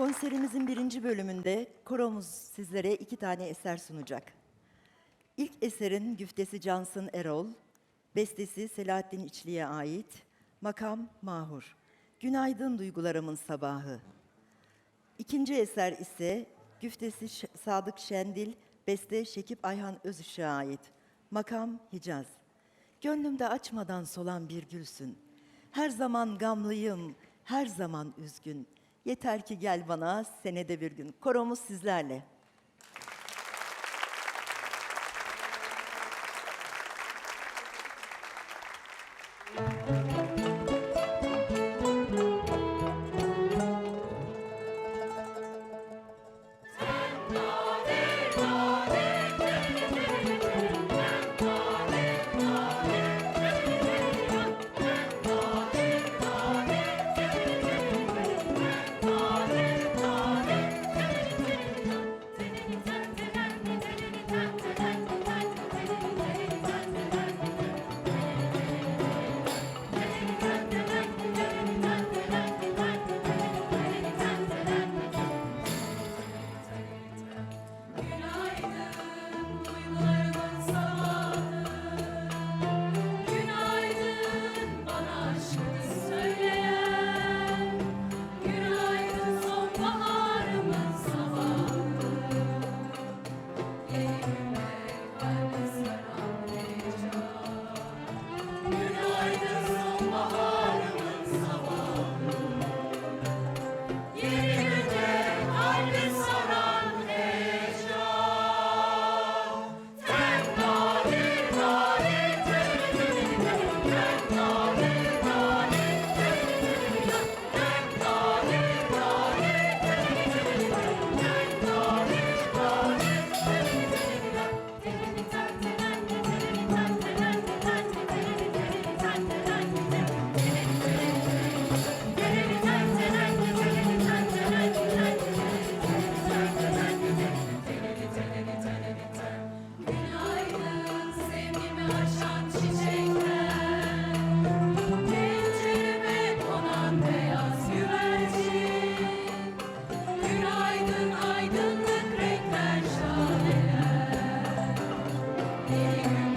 Konserimizin birinci bölümünde koromuz sizlere iki tane eser sunacak. İlk eserin güftesi Cansın Erol, bestesi Selahattin İçli'ye ait, makam Mahur. Günaydın duygularımın sabahı. İkinci eser ise güftesi Sadık Şendil, beste Şekip Ayhan Özışık'a ait. Makam Hicaz. Gönlümde açmadan solan bir gülsün. Her zaman gamlıyım, her zaman üzgün. Yeter ki gel bana senede bir gün. Koromuz sizlerle. Müzik Amen.